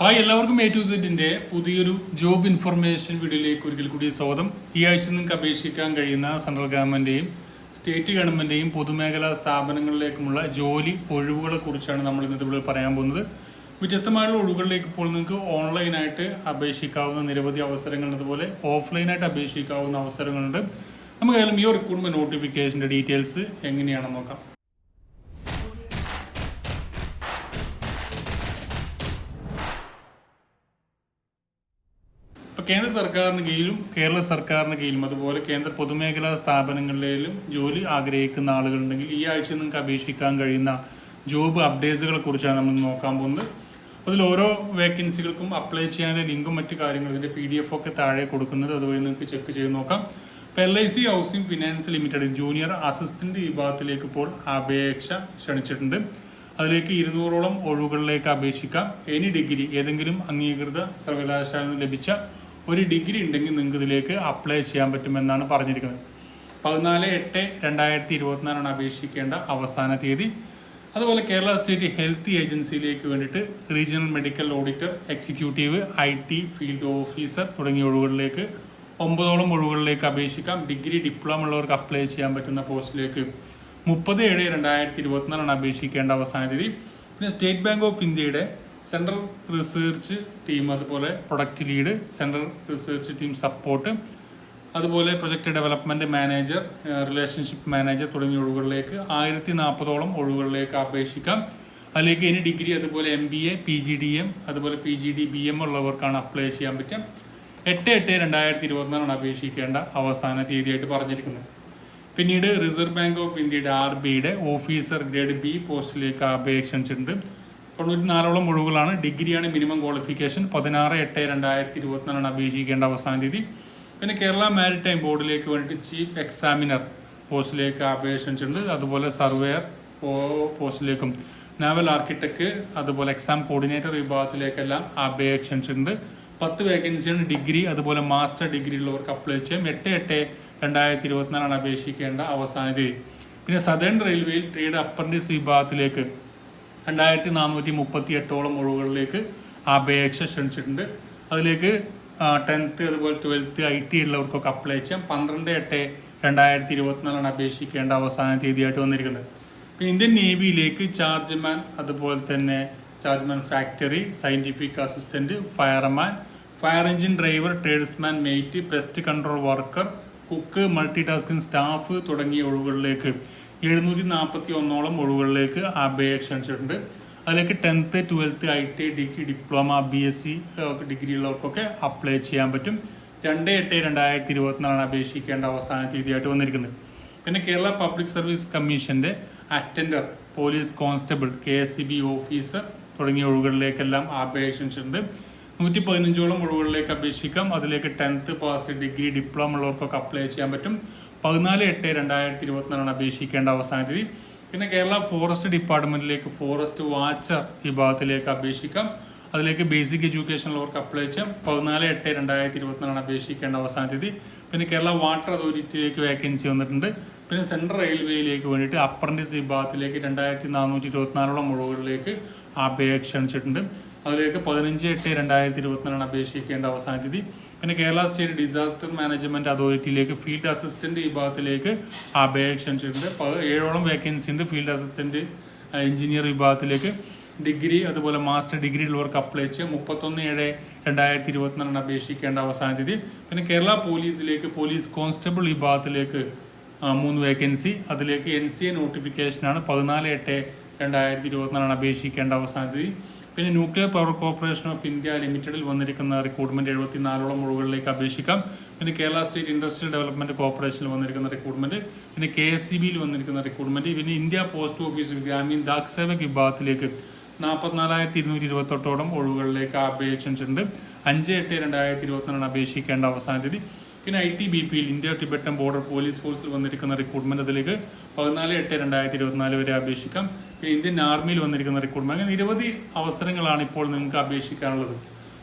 Hi എല്ലാവർക്കും A to സെറ്റിന്റെ പുതിയൊരു ജോബ് ഇൻഫർമേഷൻ വീഡിയോയിലേക്ക് ഒരിക്കൽ കൂടി സ്വാഗതം. ഈ ആഴ്ച നിങ്ങൾക്ക് അപേക്ഷിക്കാൻ കഴിയുന്ന സെൻട്രൽ ഗവൺമെന്റിന്റെയും സ്റ്റേറ്റ് ഗവൺമെന്റിന്റെയും പൊതുമേഖലാ സ്ഥാപനങ്ങളിലേക്കുമുള്ള ജോലി ഒഴിവുകളെ കുറിച്ചാണ് നമ്മൾ ഇന്നത്തെ ഇവിടെ പറയാൻ പോകുന്നത്. വ്യത്യസ്തമായുള്ള ഒഴിവുകളിലേക്ക് ഇപ്പോൾ നിങ്ങൾക്ക് ഓൺലൈനായിട്ട് അപേക്ഷിക്കാവുന്ന നിരവധി അവസരങ്ങളുണ്ട് അതുപോലെ ഓഫ്ലൈനായിട്ട് അപേക്ഷിക്കാവുന്ന അവസരങ്ങളുണ്ട്. നമുക്കായാലും ഈ റിക്രൂട്ട്മെന്റ് നോട്ടിഫിക്കേഷന്റെ ഡീറ്റെയിൽസ് എങ്ങനെയാണെന്ന് നോക്കാം. ഇപ്പൊ കേന്ദ്ര സർക്കാരിന് കീഴിലും കേരള സർക്കാരിന് കീഴിലും അതുപോലെ കേന്ദ്ര പൊതുമേഖലാ സ്ഥാപനങ്ങളിലും ജോലി ആഗ്രഹിക്കുന്ന ആളുകളുണ്ടെങ്കിൽ ഈ ആഴ്ച നിങ്ങൾക്ക് അപേക്ഷിക്കാൻ കഴിയുന്ന ജോബ് അപ്ഡേറ്റ്സുകളെ കുറിച്ചാണ് നമ്മൾ നോക്കാൻ പോകുന്നത്. അതിൽ ഓരോ വേക്കൻസികൾക്കും അപ്ലൈ ചെയ്യാനുള്ള ലിങ്കും മറ്റു കാര്യങ്ങളും ഇതിന്റെ പി ഡി എഫ് ഒക്കെ താഴെ കൊടുക്കുന്നത് അതുവഴി നിങ്ങൾക്ക് ചെക്ക് ചെയ്ത് നോക്കാം. ഇപ്പോൾ L I C housing finance limited junior assistant വിഭാഗത്തിലേക്ക് ഇപ്പോൾ അപേക്ഷ ക്ഷണിച്ചിട്ടുണ്ട്. അതിലേക്ക് ഇരുന്നൂറോളം ഒഴിവുകളിലേക്ക് അപേക്ഷിക്കാം. എനി ഡിഗ്രി ഏതെങ്കിലും അംഗീകൃത സർവകലാശാലയിൽ നിന്ന് ലഭിച്ച ഒരു ഡിഗ്രി ഉണ്ടെങ്കിൽ നിങ്ങൾക്ക് ഇതിലേക്ക് അപ്ലൈ ചെയ്യാൻ പറ്റുമെന്നാണ് പറഞ്ഞിരിക്കുന്നത്. പതിനാല് എട്ട് രണ്ടായിരത്തി ഇരുപത്തിനാലാണ് അപേക്ഷിക്കേണ്ട അവസാന തീയതി. അതുപോലെ കേരള സ്റ്റേറ്റ് ഹെൽത്ത് ഏജൻസിയിലേക്ക് വേണ്ടിയിട്ട് regional medical auditor executive I T field officer തുടങ്ങിയ ഒഴിവുകളിലേക്ക് ഒമ്പതോളം ഒഴിവുകളിലേക്ക് അപേക്ഷിക്കാം. ഡിഗ്രി ഡിപ്ലോമ ഉള്ളവർക്ക് അപ്ലൈ ചെയ്യാൻ പറ്റുന്ന പോസ്റ്റിലേക്ക് മുപ്പത് ഏഴ് രണ്ടായിരത്തി ഇരുപത്തിനാലാണ് അപേക്ഷിക്കേണ്ട അവസാന തീയതി. പിന്നെ സ്റ്റേറ്റ് ബാങ്ക് ഓഫ് ഇന്ത്യയുടെ സെൻട്രൽ റിസർച്ച് ടീം അതുപോലെ product lead central research team support അതുപോലെ project development manager relationship manager തുടങ്ങിയ ഒഴിവുകളിലേക്ക് ആയിരത്തി നാൽപ്പതോളം ഒഴിവുകളിലേക്ക് അപേക്ഷിക്കാം. അതിലേക്ക് ഇനി ഡിഗ്രി അതുപോലെ M B A P G D M അതുപോലെ P G D B M ഉള്ളവർക്കാണ് apply ചെയ്യാൻ പറ്റുക. എട്ട് എട്ട് രണ്ടായിരത്തി ഇരുപത്തിനാലാണ് അപേക്ഷിക്കേണ്ട അവസാന തീയതിയായിട്ട് പറഞ്ഞിരിക്കുന്നത്. പിന്നീട് റിസർവ് ബാങ്ക് ഓഫ് ഇന്ത്യയുടെ ആർ ബിയുടെ ഓഫീസർ ഗ്രേഡ് ബി പോസ്റ്റിലേക്ക് അപേക്ഷ ക്ഷണിച്ചിട്ടുണ്ട് തൊണ്ണൂറ്റി നാലോളം ഒഴിവുകളാണ് ഡിഗ്രിയാണ് മിനിമം ക്വാളിഫിക്കേഷൻ. പതിനാറ് എട്ട് രണ്ടായിരത്തി ഇരുപത്തിനാലാണ് അപേക്ഷിക്കേണ്ട അവസാന തീയതി. പിന്നെ കേരള മാരിടൈം ബോർഡിലേക്ക് വേണ്ടിയിട്ട് ചീഫ് എക്സാമിനർ പോസ്റ്റിലേക്ക് അപേക്ഷ അതുപോലെ സർവേയർ പോസ്റ്റിലേക്കും നാവൽ ആർക്കിടെക്ട് അതുപോലെ എക്സാം കോർഡിനേറ്റർ വിഭാഗത്തിലേക്കെല്ലാം അപേക്ഷ ക്ഷണിച്ചിട്ടുണ്ട് പത്ത് വേക്കൻസിയാണ് ഡിഗ്രി അതുപോലെ മാസ്റ്റർ ഡിഗ്രി ഉള്ളവർക്ക് അപ്ലൈ ചെയ്യാം. എട്ട് എട്ട് രണ്ടായിരത്തി ഇരുപത്തിനാലാണ് അപേക്ഷിക്കേണ്ട അവസാന തീയതി. പിന്നെ സദേൺ റെയിൽവേയിൽ ട്രേഡ് അപ്രന്റീസ് വിഭാഗത്തിലേക്ക് രണ്ടായിരത്തി നാനൂറ്റി മുപ്പത്തി എട്ടോളം ഒഴിവുകളിലേക്ക് അപേക്ഷ ക്ഷണിച്ചിട്ടുണ്ട്. അതിലേക്ക് ടെൻത്ത് അതുപോലെ ട്വൽത്ത് ഐ ടി ഉള്ളവർക്കൊക്കെ അപ്ലൈ ചെയ്യാം. പന്ത്രണ്ട് എട്ട് രണ്ടായിരത്തി ഇരുപത്തിനാലാണ് അപേക്ഷിക്കേണ്ട അവസാന തീയതിയായിട്ട് വന്നിരിക്കുന്നത്. പിന്നെ ഇന്ത്യൻ നേവിയിലേക്ക് ചാർജ്മാൻ അതുപോലെ തന്നെ chargeman factory scientific assistant fireman fire engine driver tradesman mate pest control worker cook multi tasking staff തുടങ്ങിയ ഒഴിവുകളിലേക്ക് എഴുന്നൂറ്റി നാൽപ്പത്തി ഒന്നോളം ഒഴിവുകളിലേക്ക് അപേക്ഷ ക്ഷണിച്ചിട്ടുണ്ട്. അതിലേക്ക് tenth twelfth I T degree diploma B S C degree ഉള്ളവർക്കൊക്കെ apply ചെയ്യാൻ പറ്റും. രണ്ട് എട്ട് രണ്ടായിരത്തി ഇരുപത്തിനാലാണ് അപേക്ഷിക്കേണ്ട അവസാന തീയതിയായിട്ട് വന്നിരിക്കുന്നത്. പിന്നെ കേരള പബ്ലിക് സർവീസ് കമ്മീഷന്റെ attender police constable K S C B officer തുടങ്ങിയ ഒഴിവുകളിലേക്കെല്ലാം അപേക്ഷ ക്ഷണിച്ചിട്ടുണ്ട്. നൂറ്റി പതിനഞ്ചോളം ഒഴിവുകളിലേക്ക് അപേക്ഷിക്കാം. അതിലേക്ക് ടെൻത്ത് പാസ് ഡിഗ്രി ഡിപ്ലോമ ഉള്ളവർക്കൊക്കെ അപ്ലൈ ചെയ്യാൻ പറ്റും. പതിനാല് എട്ട് രണ്ടായിരത്തി ഇരുപത്തിനാലാണ് അപേക്ഷിക്കേണ്ട അവസാന തീയതി. പിന്നെ കേരള ഫോറസ്റ്റ് ഡിപ്പാർട്ട്മെന്റിലേക്ക് ഫോറസ്റ്റ് വാച്ചർ വിഭാഗത്തിലേക്ക് അപേക്ഷിക്കാം. അതിലേക്ക് ബേസിക് എഡ്യൂക്കേഷൻ ഉള്ളവർക്ക് അപ്ലൈ ചെയ്യാം. പതിനാല് എട്ട് രണ്ടായിരത്തി ഇരുപത്തിനാലാണ് അപേക്ഷിക്കേണ്ട അവസാന തീയതി. പിന്നെ കേരള വാട്ടർ അതോറിറ്റിയിലേക്ക് വേക്കൻസി വന്നിട്ടുണ്ട്. പിന്നെ സെൻട്രൽ റെയിൽവേയിലേക്ക് വേണ്ടിയിട്ട് അപ്രന്റീസ് വിഭാഗത്തിലേക്ക് രണ്ടായിരത്തി നാനൂറ്റി ഇരുപത്തിനാലോളം മുഴുവനിലേക്ക് അപേക്ഷ ക്ഷണിച്ചിട്ടുണ്ട്. അതിലേക്ക് പതിനഞ്ച് എട്ട് രണ്ടായിരത്തി ഇരുപത്തിനാലാണ് അപേക്ഷിക്കേണ്ട അവസാന തീയതി പിന്നെ കേരള സ്റ്റേറ്റ് ഡിസാസ്റ്റർ മാനേജ്മെന്റ് അതോറിറ്റിയിലേക്ക് ഫീൽഡ് അസിസ്റ്റന്റ് വിഭാഗത്തിലേക്ക് അപേക്ഷ ഏഴോളം വേക്കൻസി ഉണ്ട് ഫീൽഡ് അസിസ്റ്റന്റ് എഞ്ചിനീയർ വിഭാഗത്തിലേക്ക്. ഡിഗ്രി അതുപോലെ മാസ്റ്റർ ഡിഗ്രി ഉള്ളവർക്ക് അപ്ലൈ ചെയ്യാം. മുപ്പത്തൊന്ന് ഏഴ് രണ്ടായിരത്തി ഇരുപത്തിനാലാണ് അപേക്ഷിക്കേണ്ട അവസാന തീയതി പിന്നെ കേരള പോലീസിലേക്ക് പോലീസ് കോൺസ്റ്റബിൾ വിഭാഗത്തിലേക്ക് മൂന്ന് വേക്കൻസി അതിലേക്ക് എൻ സി എ നോട്ടിഫിക്കേഷനാണ് പതിനാല് എട്ട് രണ്ടായിരത്തി ഇരുപത്തിനാലാണ് അപേക്ഷിക്കേണ്ട അവസാന തീയതി പിന്നെ nuclear power corporation of India ലിമിറ്റഡിൽ വന്നിരിക്കുന്ന റിക്രൂട്ട്മെന്റ് എഴുപത്തിനാലോളം ഒഴിവുകളിലേക്ക് അപേക്ഷിക്കാം. പിന്നെ കേരള സ്റ്റേറ്റ് ഇൻഡസ്ട്രിയൽ ഡെവലപ്മെന്റ് കോർപ്പറേഷനിൽ വന്നിരിക്കുന്ന റിക്രൂട്ട്മെന്റ് പിന്നെ കെ എസ് സി ബിയിൽ വന്നിരിക്കുന്ന റിക്രൂട്ട്മെന്റ് പിന്നെ India post office Gramin Dak Sevak വിഭാഗത്തിലേക്ക് നാൽപ്പത്തിനാലായിരത്തി ഇരുന്നൂറ്റി ഇരുപത്തെട്ടോളം ഒഴിവുകളിലേക്ക് അപേക്ഷിച്ചിട്ടുണ്ട്. അഞ്ച് എട്ട് രണ്ടായിരത്തി ഇരുപത്തിനാലാണ് അപേക്ഷിക്കേണ്ട അവസാന തീയതി. പിന്നെ ഐ ടി ബി പിയിൽ ഇന്ത്യ ടിബറ്റൻ ബോർഡർ പോലീസ് ഫോഴ്സിൽ വന്നിരിക്കുന്ന റിക്രൂട്ട്മെന്റ് അതിലേക്ക് പതിനാല് എട്ട് രണ്ടായിരത്തി ഇരുപത്തിനാല് വരെ അപേക്ഷിക്കാം. പിന്നെ ഇന്ത്യൻ ആർമിയിൽ വന്നിരിക്കുന്ന റിക്രൂട്ട്മെന്റ് അങ്ങനെ നിരവധി അവസരങ്ങളാണ് ഇപ്പോൾ നിങ്ങൾക്ക് അപേക്ഷിക്കാനുള്ളത്.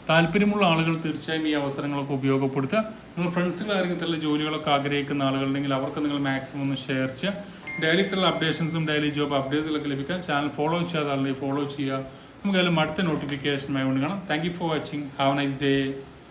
താല്പര്യമുള്ള ആളുകൾ തീർച്ചയായും ഈ അവസരങ്ങളൊക്കെ ഉപയോഗപ്പെടുത്തുക. നിങ്ങൾ ഫ്രണ്ട്സുകൾ ആരെങ്കിലും തല്ല ജോലികളൊക്കെ ആഗ്രഹിക്കുന്ന ആളുകളുണ്ടെങ്കിൽ അവർക്ക് നിങ്ങൾ മാക്സിമം ഒന്ന് ഷെയർ ചെയ്യുക. ഡെയിലി ഇത്തരം അപ്ഡേഷൻസും ഡെയിലി ജോബ് അപ്ഡേറ്റ്സിലൊക്കെ ലഭിക്കാൻ ചാനൽ ഫോളോ ചെയ്യാതെ ഫോളോ ചെയ്യുക. നമുക്കെല്ലാം അടുത്ത നോട്ടിഫിക്കേഷനുമായി കൊണ്ട് കാണാം. Thank you for watching have nice day